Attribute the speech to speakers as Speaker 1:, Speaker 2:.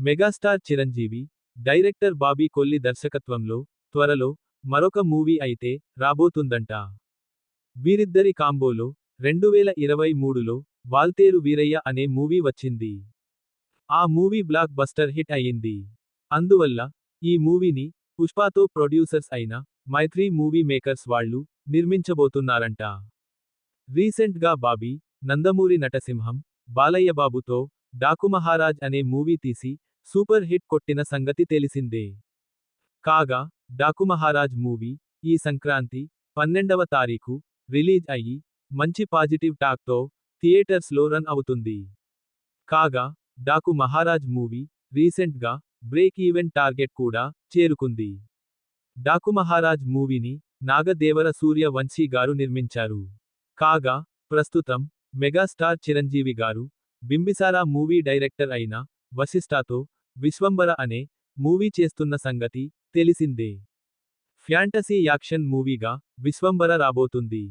Speaker 1: Megastar Chiranjeevi director Bobby Kolli దర్శకత్వంలో త్వరలో మరొక మూవీ అయితే రాబోతుందంట. వీరిద్దరి కాంబోలో రెండువేల ఇరవై మూడులో వాల్తేరు వీరయ్య అనే మూవీ వచ్చింది. ఆ మూవీ బ్లాక్ బస్టర్ హిట్ అయ్యింది. అందువల్ల ఈ మూవీని పుష్పాతో ప్రొడ్యూసర్స్ అయిన మైత్రి మూవీ మేకర్స్ వాళ్ళు నిర్మించబోతున్నారంట. రీసెంట్గా బాబీ నందమూరి నటసింహం బాలయ్య బాబుతో డాకు మహారాజ్ అనే మూవీ తీసి సూపర్ హిట్ కొట్టిన సంగతి తెలిసిందే. కాగా డాకు మహారాజ్ మూవీ ఈ సంక్రాంతి పన్నెండవ తారీఖు రిలీజ్ అయ్యి మంచి పాజిటివ్ టాక్తో థియేటర్స్లో రన్ అవుతుంది. కాగా డాకు మహారాజ్ మూవీ రీసెంట్గా బ్రేక్ ఈవెన్ టార్గెట్ కూడా చేరుకుంది. డాకు మహారాజ్ మూవీని నాగదేవర సూర్య వంశీ గారు నిర్మించారు. కాగా ప్రస్తుతం మెగాస్టార్ చిరంజీవి గారు బింబిసారా మూవీ డైరెక్టర్ అయిన వశిష్ఠాతో విశ్వంబర అనే మూవీ చేస్తున్న సంగతి తెలిసిందే. ఫ్యాంటసీ యాక్షన్ మూవీగా విశ్వంబర రాబోతుంది.